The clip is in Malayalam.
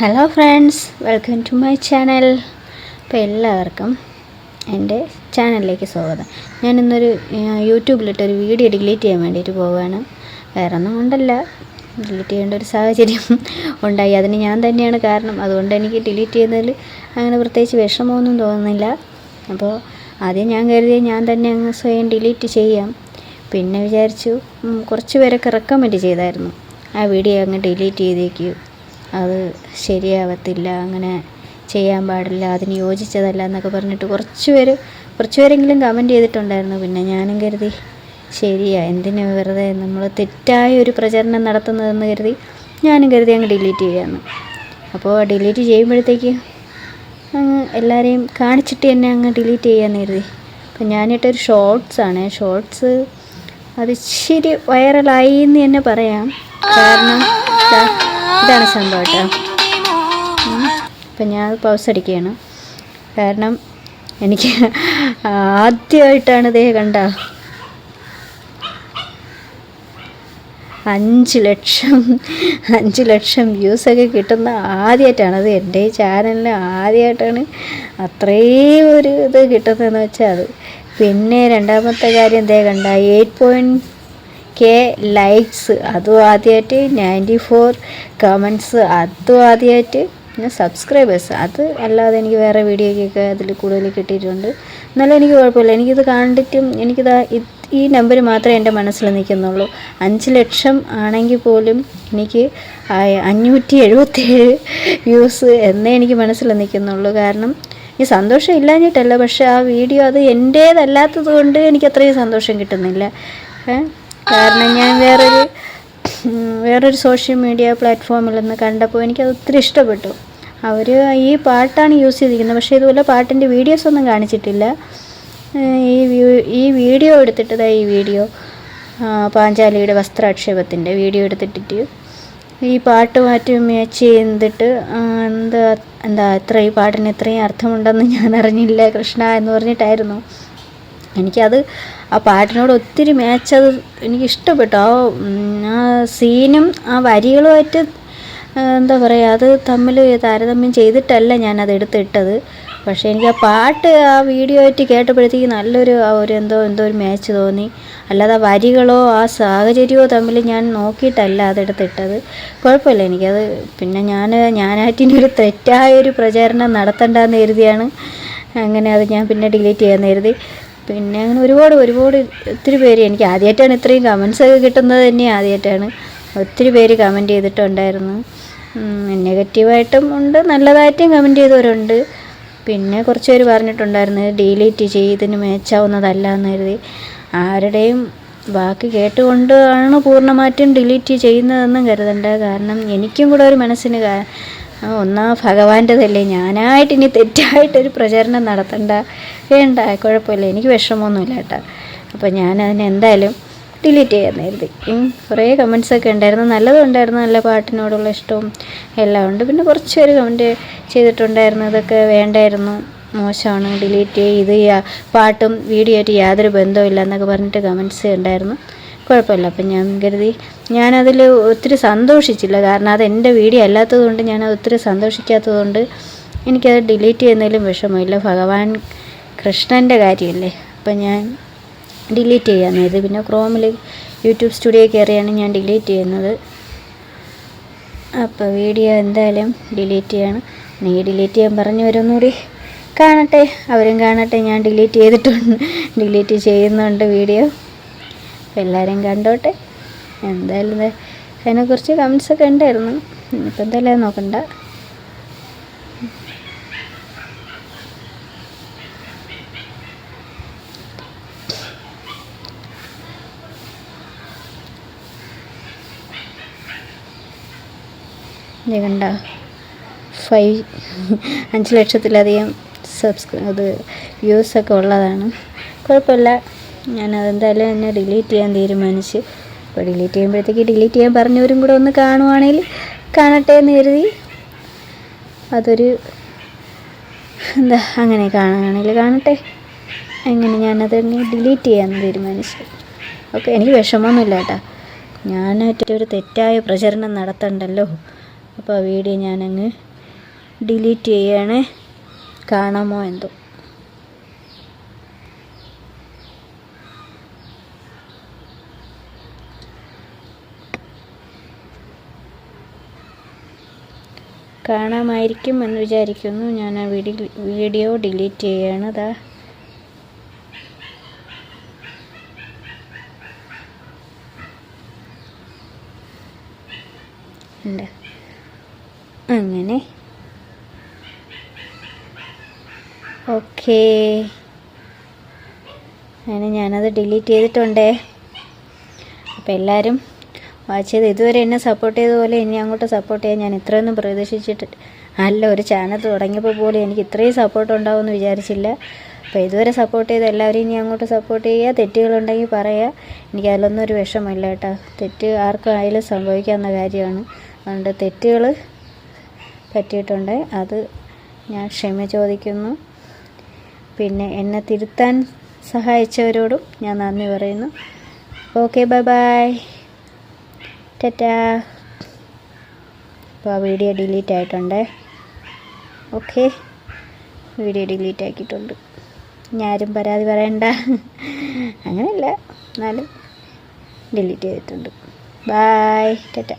Hello friends welcome to my channel അപ്പോൾ എല്ലാവർക്കും എന്റെ ചാനലിലേക്ക് സ്വാഗതം. ഞാൻ ഇന്നൊരു യൂട്യൂബിലിട്ടൊരു വീഡിയോ ഡിലീറ്റ് ചെയ്യാൻ വേണ്ടിയിട്ട് പോവുകയാണ്. വേറെ ഒന്നും കൊണ്ടല്ല. ഡിലീറ്റ് ചെയ്യേണ്ട ഒരു സാഹചര്യം ഉണ്ടായി. അതിന് ഞാൻ തന്നെയാണ് കാരണം. അതുകൊണ്ട് എനിക്ക് ഡിലീറ്റ് ചെയ്യുന്നതിൽ അങ്ങനെ പ്രത്യേകിച്ച് വിഷമമൊന്നും തോന്നുന്നില്ല. അപ്പോൾ ആദ്യം ഞാൻ കരുതി ഞാൻ തന്നെ അങ്ങ് സ്വയം ഡിലീറ്റ് ചെയ്യാം. പിന്നെ വിചാരിച്ചു കുറച്ച് പേരൊക്കെ റെക്കമെൻഡ് ചെയ്തായിരുന്നു. ആ വീഡിയോ അങ്ങ് ഡിലീറ്റ് ചെയ്തേക്കൂ. അത് ശരിയാവത്തില്ല അങ്ങനെ ചെയ്യാൻ പാടില്ല അതിന് യോജിച്ചതല്ല എന്നൊക്കെ പറഞ്ഞിട്ട് കുറച്ച് പേര് കുറച്ച് പേരെങ്കിലും കമന്റ് ചെയ്തിട്ടുണ്ടായിരുന്നു. പിന്നെ ഞാനും കരുതി ശരിയാ എന്തിനാ വെറുതെ നമ്മൾ തെറ്റായ ഒരു പ്രചരണം നടത്തുന്നതെന്ന് കരുതി ഞാനും കരുതി അങ്ങ് ഡിലീറ്റ് ചെയ്യാമെന്ന് അപ്പോൾ ഡിലീറ്റ് ചെയ്യുമ്പോഴത്തേക്ക് അങ്ങ് എല്ലാവരെയും കാണിച്ചിട്ട് തന്നെ അങ്ങ് ഡിലീറ്റ് ചെയ്യാമെന്ന് കരുതി. അപ്പം ഞാനിട്ടൊരു ഷോർട്സാണ് ഷോർട്സ് അത് ഇച്ചിരി വൈറലായി എന്ന് തന്നെ പറയാം. കാരണം ഇതാണ് സംഭവം കേട്ടോ. അപ്പം ഞാൻ പൗസ് അടിക്കുകയാണ്. കാരണം എനിക്ക് ആദ്യമായിട്ടാണ് ഇതേ കണ്ട അഞ്ച് ലക്ഷം അഞ്ച് ലക്ഷം വ്യൂസൊക്കെ കിട്ടുന്ന ആദ്യമായിട്ടാണ്. അത് എന്റെ ചാനലിൽ ആദ്യമായിട്ടാണ് അത്രയും ഒരു ഇത് കിട്ടുന്നതെന്ന് വെച്ചാൽ അത്. പിന്നെ രണ്ടാമത്തെ കാര്യം എന്തേ കണ്ട എയ്റ്റ് പോയിന്റ് കെ ലൈക്സ്. അതും ആദ്യമായിട്ട് നയന്റി ഫോർ കമൻസ്. അതും ആദ്യമായിട്ട് പിന്നെ സബ്സ്ക്രൈബേഴ്സ്. അത് അല്ലാതെ എനിക്ക് വേറെ വീഡിയോയ്ക്കൊക്കെ അതിൽ കൂടുതൽ കിട്ടിയിട്ടുണ്ട്. എന്നാലും എനിക്ക് കുഴപ്പമില്ല. എനിക്കിത് കണ്ടിട്ടും എനിക്കിത് ഈ നമ്പർ മാത്രമേ എന്റെ മനസ്സിൽ നിൽക്കുന്നുള്ളൂ. അഞ്ച് ലക്ഷം ആണെങ്കിൽ പോലും എനിക്ക് അഞ്ഞൂറ്റി എഴുപത്തേഴ് വ്യൂസ് എന്നേ എനിക്ക് മനസ്സിൽ നിൽക്കുന്നുള്ളൂ. കാരണം ഈ സന്തോഷം ഇല്ലാഞ്ഞിട്ടല്ല. പക്ഷേ ആ വീഡിയോ അത് എന്റേതല്ലാത്തത് കൊണ്ട് എനിക്ക് അത്രയും സന്തോഷം കിട്ടുന്നില്ല? കാരണം ഞാൻ വേറൊരു വേറൊരു സോഷ്യൽ മീഡിയ പ്ലാറ്റ്ഫോമിൽ നിന്ന് കണ്ടപ്പോൾ എനിക്കത് ഒത്തിരി ഇഷ്ടപ്പെട്ടു. അവർ ഈ പാട്ടാണ് യൂസ് ചെയ്തിരിക്കുന്നത്. പക്ഷേ ഇതുപോലെ പാട്ടിന്റെ വീഡിയോസ് ഒന്നും കാണിച്ചിട്ടില്ല. ഈ ഈ വീഡിയോ എടുത്തിട്ടതാണ് ഈ വീഡിയോ പാഞ്ചാലിയുടെ വസ്ത്രാക്ഷേപത്തിന്റെ വീഡിയോ എടുത്തിട്ടിട്ട് ഈ പാട്ട് മാറ്റി മാച്ച് ചെയ്തിട്ട് എന്താ എന്താ എത്ര ഈ പാട്ടിന് ഇത്രയും അർത്ഥമുണ്ടെന്ന് ഞാൻ അറിഞ്ഞില്ല കൃഷ്ണ എന്ന് പറഞ്ഞിട്ടായിരുന്നു. എനിക്കത് ആ പാട്ടിനോട് ഒത്തിരി മാച്ച് അത് എനിക്ക് ഇഷ്ടപ്പെട്ടു ആ ആ സീനും ആ വരികളുമായിട്ട് എന്താ പറയുക അത് തമ്മിൽ താരതമ്യം ചെയ്തിട്ടല്ല ഞാനത് എടുത്തിട്ടത്. പക്ഷേ എനിക്ക് ആ പാട്ട് ആ വീഡിയോ ആയിട്ട് കേട്ടപ്പോഴത്തേക്ക് നല്ലൊരു ആ ഒരു എന്തോ എന്തോ ഒരു മാച്ച് തോന്നി. അല്ലാതെ വരികളോ ആ സാഹചര്യമോ തമ്മിൽ ഞാൻ നോക്കിയിട്ടല്ല അതെടുത്തിട്ടത് കുഴപ്പമില്ല എനിക്കത് പിന്നെ ഞാൻ ഞാനായിട്ട് ഇനി ഒരു തെറ്റായ ഒരു പ്രചാരണം നടത്തണ്ടെന്ന് കരുതിയാണ്. അങ്ങനെ അത് ഞാൻ പിന്നെ ഡിലീറ്റ് ചെയ്യാൻ കരുതി. പിന്നെ അങ്ങനെ ഒരുപാട് ഒരുപാട് ഒത്തിരി പേര് എനിക്ക് ആദ്യമായിട്ടാണ് ഇത്രയും കമൻസ് ഒക്കെ കിട്ടുന്നത് തന്നെ ആദ്യമായിട്ടാണ് ഒത്തിരി പേര് കമന്റ് ചെയ്തിട്ടുണ്ടായിരുന്നു. നെഗറ്റീവായിട്ടും ഉണ്ട് നല്ലതായിട്ടും കമന്റ് ചെയ്തവരുണ്ട്. പിന്നെ കുറച്ച് പേര് പറഞ്ഞിട്ടുണ്ടായിരുന്നു ഡീലീറ്റ് ചെയ്തതിന് മേച്ചാവുന്നതല്ല എന്ന് കരുതി. ആരുടെയും വാക്ക് കേട്ടുകൊണ്ടാണ് പൂർണമായിട്ടും ഡിലീറ്റ് ചെയ്യുന്നതെന്നും കരുതണ്ട. കാരണം എനിക്കും കൂടെ ഒരു മനസ്സിന് ഒന്നാ ഭഗവാന്റെതല്ലേ ഞാനായിട്ട് ഇനി തെറ്റായിട്ടൊരു പ്രചരണം നടത്തണ്ട. വേണ്ട കുഴപ്പമില്ല. എനിക്ക് വിഷമമൊന്നുമില്ല കേട്ടോ. അപ്പോൾ ഞാനതിനെന്തായാലും ഡിലീറ്റ് ചെയ്യാൻ കുറേ കമൻസൊക്കെ ഉണ്ടായിരുന്നു. നല്ലതും ഉണ്ടായിരുന്നു. നല്ല പാട്ടിനോടുള്ള ഇഷ്ടവും എല്ലാം ഉണ്ട്. പിന്നെ കുറച്ച് പേര് കമന്റ് ചെയ്തിട്ടുണ്ടായിരുന്നു. ഇതൊക്കെ വേണ്ടായിരുന്നു. മോശമാണ്. ഡിലീറ്റ് ചെയ്ത് ഇത് പാട്ടും വീഡിയോ ആയിട്ട് യാതൊരു ബന്ധവും ഇല്ല എന്നൊക്കെ പറഞ്ഞിട്ട് കമൻസ് ഉണ്ടായിരുന്നു. കുഴപ്പമില്ല. അപ്പം ഞാൻ കരുതി ഞാനതിൽ ഒത്തിരി സന്തോഷിച്ചില്ല. കാരണം അത് എന്റെ വീഡിയോ അല്ലാത്തത് കൊണ്ട് ഞാനത് ഒത്തിരി സന്തോഷിക്കാത്തതുകൊണ്ട് എനിക്കത് ഡിലീറ്റ് ചെയ്യുന്നതിലും വിഷമമില്ല. ഭഗവാൻ കൃഷ്ണന്റെ കാര്യമല്ലേ? അപ്പം ഞാൻ ഡിലീറ്റ് ചെയ്യാൻ ഇത് പിന്നെ ക്രോമിൽ യൂട്യൂബ് സ്റ്റുഡിയോ കയറിയാണ് ഞാൻ ഡിലീറ്റ് ചെയ്യുന്നത്. അപ്പോൾ വീഡിയോ എന്തായാലും ഡിലീറ്റ് ചെയ്യണം. നീ ഡിലീറ്റ് ചെയ്യാൻ പറഞ്ഞു വരുന്നൂടി കാണട്ടെ. അവരും കാണട്ടെ. ഞാൻ ഡിലീറ്റ് ചെയ്തിട്ടുണ്ട്. ഡിലീറ്റ് ചെയ്യുന്നുണ്ട് വീഡിയോ. അപ്പോൾ കണ്ടോട്ടെ. എന്തായാലും അതിനെക്കുറിച്ച് കമൻസൊക്കെ ഉണ്ടായിരുന്നു. ഇനിയിപ്പോൾ എന്തായാലും നോക്കണ്ട. കണ്ട? ഫൈവ് അഞ്ച് ലക്ഷത്തിലധികം സബ്സ്ക്രൈ അത് വ്യൂസൊക്കെ ഉള്ളതാണ്. കുഴപ്പമില്ല. ഞാനതെന്തായാലും എന്നെ ഡിലീറ്റ് ചെയ്യാൻ തീരുമാനിച്ചു. അപ്പോൾ ഡിലീറ്റ് ചെയ്യുമ്പോഴത്തേക്ക് ഡിലീറ്റ് ചെയ്യാൻ പറഞ്ഞവരും കൂടെ ഒന്ന് കാണുവാണെങ്കിൽ കാണട്ടെ എന്ന് കരുതി. അതൊരു എന്താ അങ്ങനെ കാണുകയാണെങ്കിൽ കാണട്ടെ. അങ്ങനെ ഞാനത് ഡിലീറ്റ് ചെയ്യാമെന്ന് തീരുമാനിച്ചു. ഓക്കെ എനിക്ക് വിഷമമൊന്നുമില്ല കേട്ടോ. ഞാനായിട്ടൊരു തെറ്റായ പ്രചരണം നടത്തണ്ടല്ലോ. അപ്പോൾ ആ വീഡിയോ ഞാനങ്ങ് ഡിലീറ്റ് ചെയ്യണേ. കാണാമോ എന്തോ. കാണാമായിരിക്കും എന്ന് വിചാരിക്കുന്നു. ഞാൻ ആ വീഡിയോ വീഡിയോ ഡിലീറ്റ് ചെയ്യാണ്. അതാ അങ്ങനെ. ഓക്കേ. അങ്ങനെ ഞാനത് ഡിലീറ്റ് ചെയ്തിട്ടുണ്ടേ. അപ്പോൾ എല്ലാവരും വാച്ച് ഇതുവരെ എന്നെ സപ്പോർട്ട് ചെയ്ത പോലെ ഇനി അങ്ങോട്ട് സപ്പോർട്ട് ചെയ്യാൻ ഞാൻ ഇത്രയൊന്നും പ്രതീക്ഷിച്ചിട്ട് അല്ല. ഒരു ചാനൽ തുടങ്ങിയപ്പോൾ പോലും എനിക്ക് ഇത്രയും സപ്പോർട്ട് ഉണ്ടാവുമെന്ന് വിചാരിച്ചില്ല. അപ്പോൾ ഇതുവരെ സപ്പോർട്ട് ചെയ്ത് എല്ലാവരും ഇനി അങ്ങോട്ട് സപ്പോർട്ട് ചെയ്യുക. തെറ്റുകളുണ്ടെങ്കിൽ പറയുക. എനിക്ക് അതിലൊന്നും ഒരു വിഷമമില്ല കേട്ടോ. തെറ്റ് ആർക്കും ആയാലും സംഭവിക്കാവുന്ന കാര്യമാണ്. അതുകൊണ്ട് തെറ്റുകൾ പറ്റിയിട്ടുണ്ട്. അത് ഞാൻ ക്ഷമ ചോദിക്കുന്നു. പിന്നെ എന്നെ തിരുത്താൻ സഹായിച്ചവരോടും ഞാൻ നന്ദി പറയുന്നു. ഓക്കെ ബൈ ബൈ ടാറ്റാ അപ്പോൾ ആ വീഡിയോ ഡിലീറ്റ് ആയിട്ടുണ്ട്. ഓക്കെ വീഡിയോ ഡിലീറ്റ് ആക്കിയിട്ടുണ്ട്. ഞാരും പരാതി പറയണ്ട. അങ്ങനെയല്ല. എന്നാലും ഡിലീറ്റ് ചെയ്തിട്ടുണ്ട്. ബായ് ടാറ്റ